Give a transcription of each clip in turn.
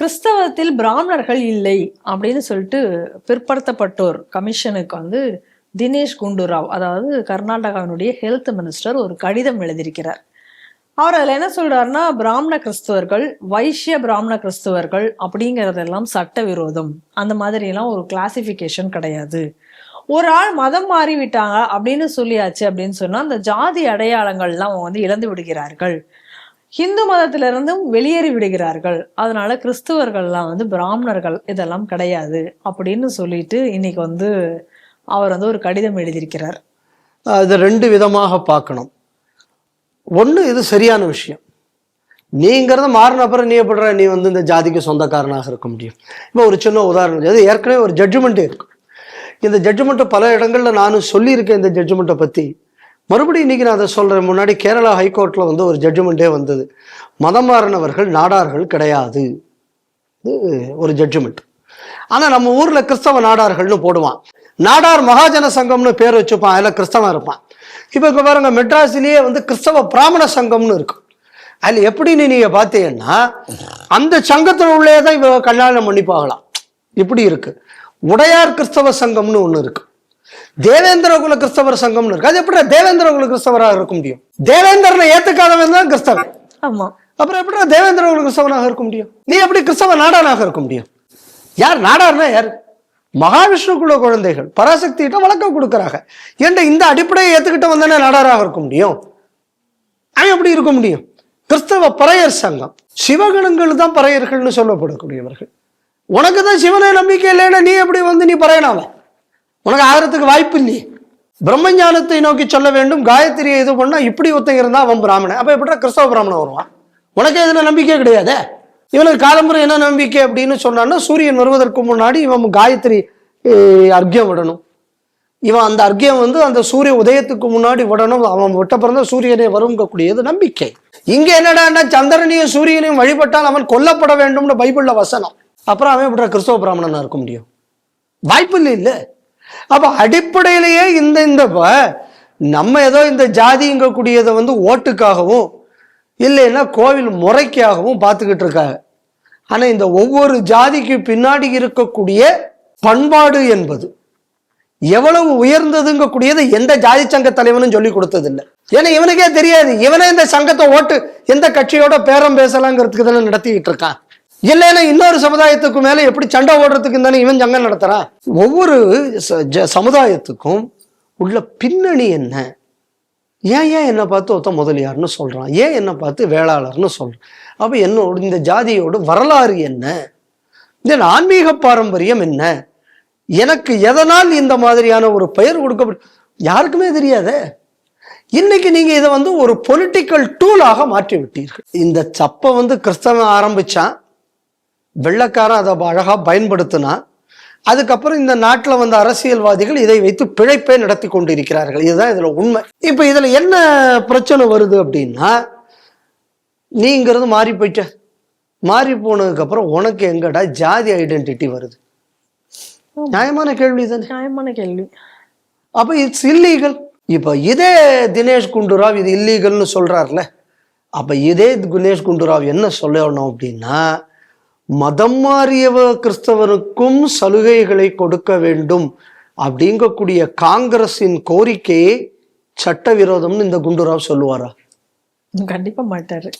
கிறிஸ்தவத்தில் பிராமணர்கள் இல்லை அப்படின்னு சொல்லிட்டு பிற்படுத்தப்பட்டோர் கமிஷனுக்கு வந்து தினேஷ் குண்டுராவ் அதாவது கர்நாடகாவினுடைய ஹெல்த் மினிஸ்டர் ஒரு கடிதம் எழுதியிருக்கிறார். அவர் அதில் என்ன சொல்றாருன்னா பிராமண கிறிஸ்தவர்கள் வைஷ்ய பிராமண கிறிஸ்தவர்கள் அப்படிங்கிறதெல்லாம் சட்டவிரோதம். அந்த மாதிரி எல்லாம் ஒரு கிளாசிஃபிகேஷன் கிடையாது. ஒரு ஆள் மதம் மாறி விட்டாங்க அப்படின்னு சொல்லியாச்சு அப்படின்னு சொன்னா அந்த ஜாதி அடையாளங்கள்லாம் அவங்க வந்து இழந்து விடுகிறார்கள். ஹிந்து மதத்திலிருந்தும் வெளியேறி விடுகிறார்கள். அதனால கிறிஸ்துவர்கள்லாம் வந்து பிராமணர்கள் இதெல்லாம் கிடையாது அப்படின்னு சொல்லிட்டு இன்னைக்கு வந்து அவர் வந்து ஒரு கடிதம் எழுதியிருக்கிறார். இதை ரெண்டு விதமாக பார்க்கணும். ஒன்று இது சரியான விஷயம். நீங்கிறத மாறின அப்புறம் நீ எப்படிற நீ வந்து இந்த ஜாதிக்கு சொந்தக்காரனாக இருக்க முடியும்? இப்போ ஒரு சின்ன உதாரணம். அது ஏற்கனவே ஒரு ஜட்ஜ்மெண்ட்டே இருக்கு. இந்த ஜட்ஜ்மெண்ட்டை பல இடங்களில் நானும் சொல்லியிருக்கேன் இந்த ஜட்ஜ்மெண்ட்டை பற்றி மறுபடியும் இன்றைக்கி நான் அதை சொல்கிறேன் முன்னாடி கேரளா ஹைகோர்ட்டில் வந்து ஒரு ஜட்ஜ்மெண்ட்டே வந்தது. மதம் மாறினவர்கள் நாடார்கள் கிடையாது. ஒரு ஜட்ஜ்மெண்ட் ஆனால் நம்ம ஊரில் கிறிஸ்தவ நாடார்கள்னு போடுவான். நாடார் மகாஜன சங்கம்னு பேர் வச்சுப்பான். அதில் கிறிஸ்தவன் இருப்பான். இப்போ இப்போ பாருங்க மெட்ராஸிலேயே வந்து கிறிஸ்தவ பிராமண சங்கம்னு இருக்கும் அதில் எப்படின்னு நீங்கள் பார்த்தீங்கன்னா அந்த சங்கத்தில் உள்ளே தான் இவ கல்யாணம் பண்ணி போகலாம் இப்படி இருக்குது உடையார் கிறிஸ்தவ சங்கம்னு ஒன்று இருக்குது தேவேந்திர குல கிறிஸ்தவர் சங்கம்னு இருக்கு. அது எப்படி தேவேந்திர குல கிறிஸ்தவராக இருக்க முடியும்? தேவேந்திரனை ஏத்துக்காதவன் தான் கிறிஸ்தவன். ஆமா. அப்புறம் எப்படி தேவேந்திர குல கிறிஸ்தவனாக இருக்க முடியும்? நீ எப்படி கிறிஸ்தவ நாடானாக இருக்க முடியும்? யார் நாடார்னா யார்? மகாவிஷ்ணுக்குள்ள குழந்தைகள் பராசக்திகிட்ட வழக்கம் கொடுக்குறாங்க. ஏன்டா இந்த அடிப்படையை ஏத்துக்கிட்ட வந்தானே நாடாராக இருக்க முடியும்? அவன் எப்படி இருக்க முடியும்? கிறிஸ்தவ பறையர் சங்கம். சிவகணங்கள் தான் பறையர்கள்னு சொல்லப்படக்கூடியவர்கள். உனக்கு தான் சிவனை நம்பிக்கை இல்லைன்னா நீ எப்படி வந்து நீ பறையனாவ? உனக்கு ஆகிறதுக்கு வாய்ப்பு இல்லையே. பிரம்மஞானத்தை நோக்கி சொல்ல வேண்டும் காயத்ரியை இது பண்ணால் இப்படி ஒருத்தங்க இருந்தால் அவன் பிராமணன். அப்போ எப்படிடா கிறிஸ்தவ பிராமணன் வருவான்? உனக்கு எதுல நம்பிக்கை கிடையாதே? இவனுக்கு காலம்புரை என்ன நம்பிக்கை அப்படின்னு சொன்னான்னா சூரியன் வருவதற்கு முன்னாடி இவன் காயத்ரி அர்க்கியம் விடணும். இவன் அந்த அர்க்கியம் வந்து அந்த சூரிய உதயத்துக்கு முன்னாடி விடணும். அவன் விட்ட பிறந்த சூரியனை வருங்கக்கூடியது நம்பிக்கை. இங்கே என்னடான்னா சந்திரனையும் சூரியனையும் வழிபட்டால் அவன் கொல்லப்பட வேண்டும்னு பைபிளில் வசனம். அப்புறம் அவன் எப்படி கிறிஸ்தவ பிராமணனாக இருக்க முடியும்? வாய்ப்பு இல்லை இல்லை அப்ப அடிப்படையிலேயே இந்த இந்த நம்ம ஏதோ இந்த ஜாதிங்கக்கூடியதை வந்து ஓட்டுக்காகவும் இல்லைன்னா கோவில் முறைக்காகவும் பார்த்துக்கிட்டு இருக்காங்க. ஆனா இந்த ஒவ்வொரு ஜாதிக்கு பின்னாடி இருக்கக்கூடிய பண்பாடு என்பது எவ்வளவு உயர்ந்ததுங்கக்கூடியது எந்த ஜாதி சங்க தலைவனும் சொல்லி கொடுத்ததில்லை. ஏன்னா இவனுக்கே தெரியாது. இவனே இந்த சங்கத்தை ஓட்டு எந்த கட்சியோட பேரம் பேசலாங்கிறதுக்கு தானே நடத்திக்கிட்டு இருக்கான். இல்லைன்னா இன்னொரு சமுதாயத்துக்கு மேலே எப்படி சண்டை ஓடுறதுக்கு தானே இவன் சங்கம் நடத்துறான்? ஒவ்வொரு ச- ஜ- சமுதாயத்துக்கும் உள்ள பின்னணி என்ன? ஏன் ஏன் என்னை பார்த்து ஒத்த முதலியார்னு சொல்கிறான் ஏன் என்னை பார்த்து வேளாளர்னு சொல்கிறான் அப்போ என்னோட இந்த ஜாதியோட வரலாறு என்ன? இந்த ஆன்மீக பாரம்பரியம் என்ன? எனக்கு எதனால் இந்த மாதிரியான ஒரு பெயர் கொடுக்கப்படும் யாருக்குமே தெரியாதே? இன்னைக்கு நீங்க இதை வந்து ஒரு பொலிட்டிக்கல் டூலாக மாற்றி விட்டீர்கள் இந்த சப்பை வந்து கிறிஸ்தவன் ஆரம்பிச்சான். வெள்ளைக்காரன் அதை அழகா பயன்படுத்தினான் அதுக்கப்புறம் இந்த நாட்டில் வந்த அரசியல்வாதிகள் இதை வைத்து பிழைப்பே நடத்தி கொண்டிருக்கிறார்கள். இதுதான் இதுல உண்மை. இப்போ இதுல என்ன பிரச்சனை வருது அப்படின்னா நீங்கிறது மாறி போயிட்ட. மாறி போனதுக்கு அப்புறம் உனக்கு எங்கடா ஜாதி ஐடென்டிட்டி வருது? நியாயமான கேள்வி தானே? நியாயமான கேள்வி. அப்ப இட்ஸ் இல்லீகல் இப்போ இதே தினேஷ் குண்டுராவ் இது இல்லீகல்னு சொல்றாருல. அப்ப இதே தினேஷ் குண்டுராவ் என்ன சொல்லணும் அப்படின்னா மதம் மாறியவ கிறிஸ்தவருக்கும் சலுகைகளை கொடுக்க வேண்டும் அப்படிங்கக்கூடிய காங்கிரஸின் கோரிக்கையை சட்டவிரோதம்னு இந்த குண்டுராவ் சொல்லுவாரா? கண்டிப்பா மாட்டாரு.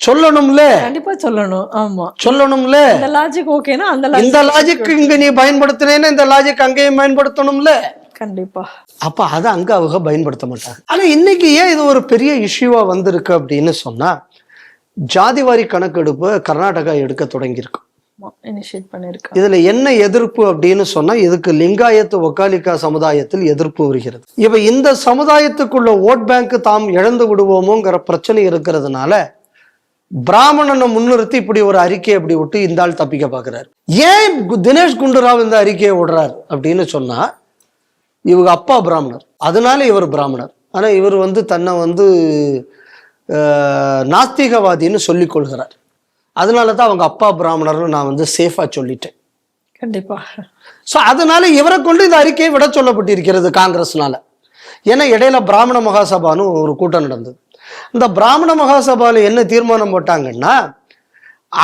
சொல்லணும்ல? கண்டிப்பா சொல்லணும். ஆமா. சொல்லணும்ல? இந்த லாஜிக் ஓகேனா அந்த இந்த லாஜிக் இங்க நீ பயன்படுத்தினேன்னா இந்த லாஜிக் அங்கேயும் பயன்படுத்தணும்ல? கண்டிப்பா. அப்ப அதை அங்க அவங்க பயன்படுத்த மாட்டாங்க. ஆனா இன்னைக்கு ஏன் இது ஒரு பெரிய இஷ்யூவா வந்திருக்கு அப்படின்னு சொன்னா ஜாதிவாரி கணக்கெடுப்பு கர்நாடகா எடுக்க தொடங்கியிருக்கு. இதுல என்ன எதிர்ப்பு அப்படின்னு சொன்னா இதுக்கு லிங்காயத்து ஒக்காலிக்கா சமுதாயத்தில் எதிர்ப்பு வருகிறது. இப்ப இந்த சமுதாயத்துக்குள்ள ஓட் பேங்க் தாம் இழந்து விடுவோமோங்கிற பிரச்சனை இருக்கிறதுனால பிராமணனை முன்னிறுத்தி இப்படி ஒரு அறிக்கையை இப்படி விட்டு இந்த ஆள் தப்பிக்க பாக்குறாரு ஏன் தினேஷ் குண்டுராவ் இந்த அறிக்கையை விடுறாரு அப்படின்னு சொன்னா இவங்க அப்பா பிராமணர். அதனால இவர் பிராமணர். ஆனா இவர் வந்து தன்னை வந்து நாஸ்திகவாதின்னு சொல்லிக் கொள்கிறார். அதனால தான் அவங்க அப்பா பிராமணர்னு நான் வந்து சேஃபா சொல்லிட்டேன். கண்டிப்பா. ஸோ அதனால இவரை கொண்டு இந்த அறிக்கையை விட சொல்லப்பட்டிருக்கிறது காங்கிரஸ்னால. ஏன்னா இடையில பிராமண மகாசபான்னு ஒரு கூட்டம் நடந்தது. இந்த பிராமண மகாசபால என்ன தீர்மானம் போட்டாங்கன்னா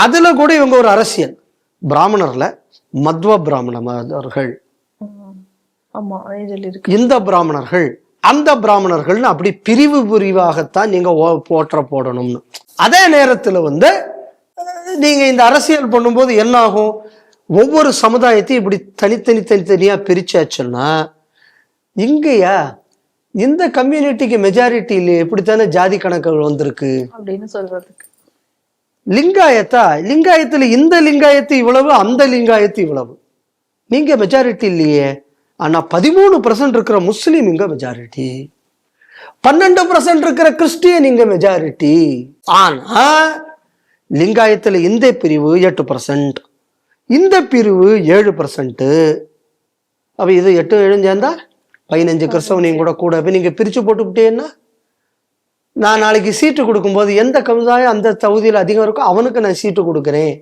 அதுல கூட இவங்க ஒரு அரசியல். பிராமணர்ல மத்வ பிராமணர்கள். இந்த பிராமணர்கள் அந்த பிராமணர்கள்னு அப்படி பிரிவு பிரிவாகத்தான் நீங்க ஓ- போற்ற போடணும்னு. அதே நேரத்துல வந்து அஹ், நீங்க இந்த அரசியல் பண்ணும்போது என்ன ஆகும் ஒவ்வொரு சமுதாயத்தையும் இப்படி தனித்தனி தனித்தனியா பிரிச்சாச்சுன்னா இங்கயா இந்த கம்யூனிட்டிக்கு மெஜாரிட்டி இல்லையே இப்படித்தானே ஜாதி கணக்குகள் வந்திருக்கு? அப்படின்னு சொல்றதுக்கு. லிங்காயத்தா? லிங்காயத்துல இந்த லிங்காயத்து இவ்வளவு அந்த லிங்காயத்து இவ்வளவு. நீங்க மெஜாரிட்டி இல்லையே. ஆனால் பதிமூணு பர்சன்ட் இருக்கிற முஸ்லீம் இங்கே மெஜாரிட்டி பன்னெண்டு பர்சன்ட் இருக்கிற கிறிஸ்டியன் இங்கே மெஜாரிட்டி ஆனால் லிங்காயத்தில் இந்த பிரிவு எட்டு பர்சன்ட் இந்த பிரிவு ஏழு பர்சன்ட்டு அப்போ இது எட்டு ஏழு சேர்ந்தா பதினஞ்சு கிறிஸ்தவனையும் கூட கூட. இப்ப நீங்கள் பிரித்து போட்டுக்கிட்டேன்னா நான் நாளைக்கு சீட்டு கொடுக்கும்போது எந்த கமுதாயம் அந்த தகுதியில் அதிகம் இருக்கோ அவனுக்கு நான் சீட்டு கொடுக்குறேன்.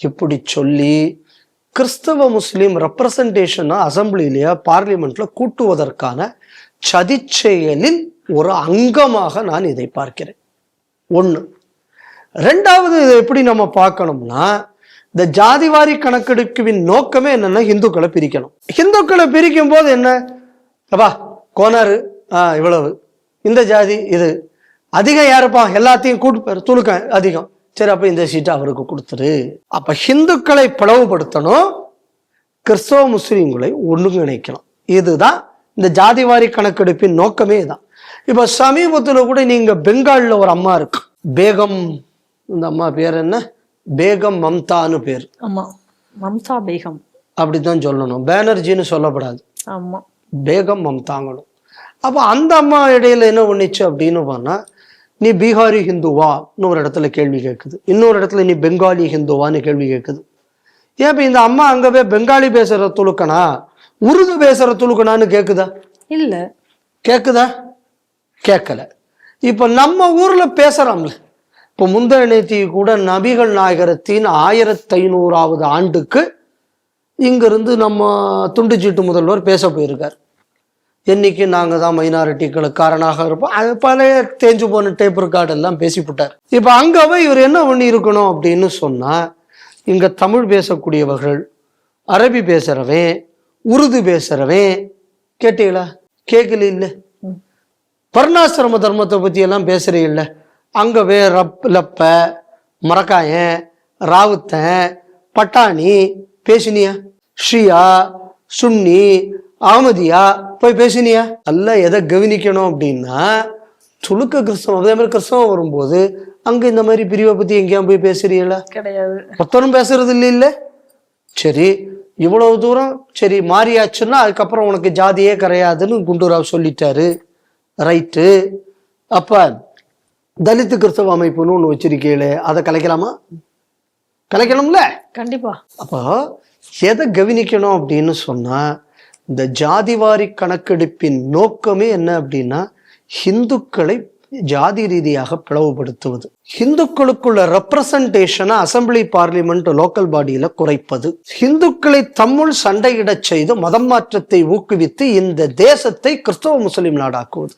இப்படி சொல்லி கிறிஸ்தவ முஸ்லீம் ரெப்ரசன்டேஷனை அசம்பிளிலேயே பார்லிமெண்ட்ல கூட்டுவதற்கான சதிச்செயலில் ஒரு அங்கமாக நான் இதை பார்க்கிறேன். ஒன்று ரெண்டாவது இதை எப்படி நம்ம பார்க்கணும்னா இந்த ஜாதிவாரி கணக்கெடுப்பின் நோக்கமே என்னன்னா இந்துக்களை பிரிக்கணும். இந்துக்களை பிரிக்கும் போது என்ன? அப்பா கோனாரு ஆ இவ்வளவு. இந்த ஜாதி இது. அதிகம் யாருப்பா? எல்லாத்தையும் கூட்டு துணுக்க அதிகம். சரி அப்ப இந்த சீட்டை அவருக்கு கொடுத்துரு. அப்ப ஹிந்துக்களை பிளவுபடுத்தணும். கிறிஸ்தவ முஸ்லீம்களை ஒருங்கிணைக்கணும் இதுதான் இந்த ஜாதிவாரி கணக்கெடுப்பின் நோக்கமே தான். இப்ப சமீபத்துல கூட நீங்க பெங்கால்ல ஒரு அம்மா இருக்கு. பேகம் இந்த அம்மா பேர் என்ன? பேகம் மம்தான்னு பேர். ஆமா மம்தா பேகம். அப்படித்தான் சொல்லணும். பேனர்ஜின்னு சொல்லப்படாது. ஆமா. பேகம் மம்தாங்கணும். அப்போ அந்த அம்மா இடையில என்ன பண்ணிச்சு அப்படின்னு பண்ணா நீ பீகாரி ஹிந்துவா? இன்னொரு இடத்துல கேள்வி கேட்குது இன்னொரு இடத்துல நீ பெங்காலி ஹிந்துவான்னு கேள்வி கேட்குது ஏன் இப்ப இந்த அம்மா அங்க போய் பெங்காலி பேசுற துலுக்கனா உருது பேசுற துலுக்கனான்னு கேக்குதா? இல்ல. கேக்குதா? கேட்கல இப்போ நம்ம ஊர்ல பேசுறோம்ல. இப்போ முந்தைய நேத்தி கூட நபிகள் நாயகரத்தின் ஆயிரத்தி ஐநூறாவது ஆண்டுக்கு இங்கிருந்து நம்ம துண்டுச்சீட்டு முதல்வர் பேச போயிருக்கார். என்னைக்கு நாங்கள் தான் மைனாரிட்டிகளுக்கு காரணமாக இருப்போம். அது பழைய தேஞ்சு போன டேப் ரெக்கார்டு எல்லாம் பேசிவிட்டார். இப்போ அங்க இவர் என்ன பண்ணி இருக்கணும் அப்படின்னு சொன்னால் இங்கே தமிழ் பேசக்கூடியவர்கள் அரபி பேசுகிறவன் உருது பேசுகிறவன் கேட்டீங்களா? கேட்கல இல்லை. வர்ணாசிரம தர்மத்தை பற்றியெல்லாம் எல்லாம் பேசுறீல்ல வே ரப் லப்ப மரக்காயன் ராவுத்தன் பட்டாணி பேசினியா? ஷியா சுன்னி அகமதியா போய் பேசினியா? அல்ல எதை கவனிக்கணும் அப்படின்னா துலுக்க கிறிஸ்தவம் அதே மாதிரி கிறிஸ்தவம் வரும்போது அங்க இந்த மாதிரி பிரிவை பத்தி எங்கேயும் போய் பேசுறீங்களா? கிடையாது. ஒருத்தரும் பேசுறது இல்லை இல்ல சரி இவ்வளவு தூரம் சரி மாறியாச்சுன்னா அதுக்கப்புறம் உனக்கு ஜாதியே கிடையாதுன்னு குண்டுராவ் சொல்லிட்டாரு. ரைட்டு. அப்ப தலித்து கிறிஸ்தவ அமைப்புன்னு ஒண்ணு வச்சிருக்கீங்களே அதை கலைக்கலாமா? கலைக்கணும்ல? கண்டிப்பா. அப்போ எதை கவனிக்கணும் அப்படின்னு சொன்னா இந்த ஜாதிவாரி கணக்கெடுப்பின் நோக்கமே என்ன அப்படின்னா ஹிந்துக்களை ஜாதி ரீதியாக பிளவுபடுத்துவது. ஹிந்துக்களுக்குள்ள ரெப்ரசன்டேஷனை அசம்பிளி பார்லிமெண்ட் லோக்கல் பாடியில குறைப்பது. ஹிந்துக்களை தம்முள் சண்டையிடச் செய்து மதம் மாற்றத்தை ஊக்குவித்து இந்த தேசத்தை கிறிஸ்தவ முஸ்லிம் நாடாக்குவது.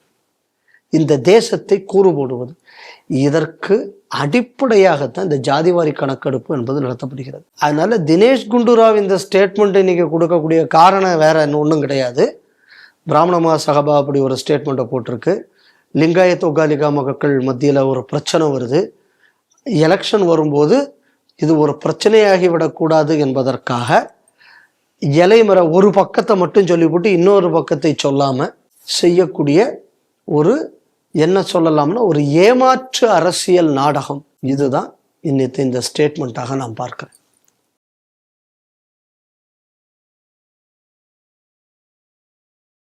இந்த தேசத்தை கூறு போடுவது இதற்கு அடிப்படையாகத்தான் இந்த ஜாதிவாரி கணக்கெடுப்பு என்பது நடத்தப்படுகிறது. அதனால தினேஷ் குண்டுராவ் இந்த ஸ்டேட்மெண்ட் இன்னைக்கு கொடுக்கக்கூடிய காரணம் வேற ஒன்றும் கிடையாது. பிராமண சகபா அப்படி ஒரு ஸ்டேட்மெண்ட்டை போட்டிருக்கு. லிங்காயத் ஒகாலிகா மக்கள் மத்தியில் ஒரு பிரச்சனை வருது. எலெக்ஷன் வரும்போது இது ஒரு பிரச்சனையாகி விடக்கூடாது என்பதற்காக இலைமர ஒரு பக்கத்தை மட்டும் சொல்லிவிட்டு இன்னொரு பக்கத்தை சொல்லாமல் செய்யக்கூடிய ஒரு என்ன சொல்லலாம்னா ஒரு ஏமாற்று அரசியல் நாடகம். இதுதான் இன்னைக்கு இந்த ஸ்டேட்மெண்ட்டாக நான் பார்க்குறேன்.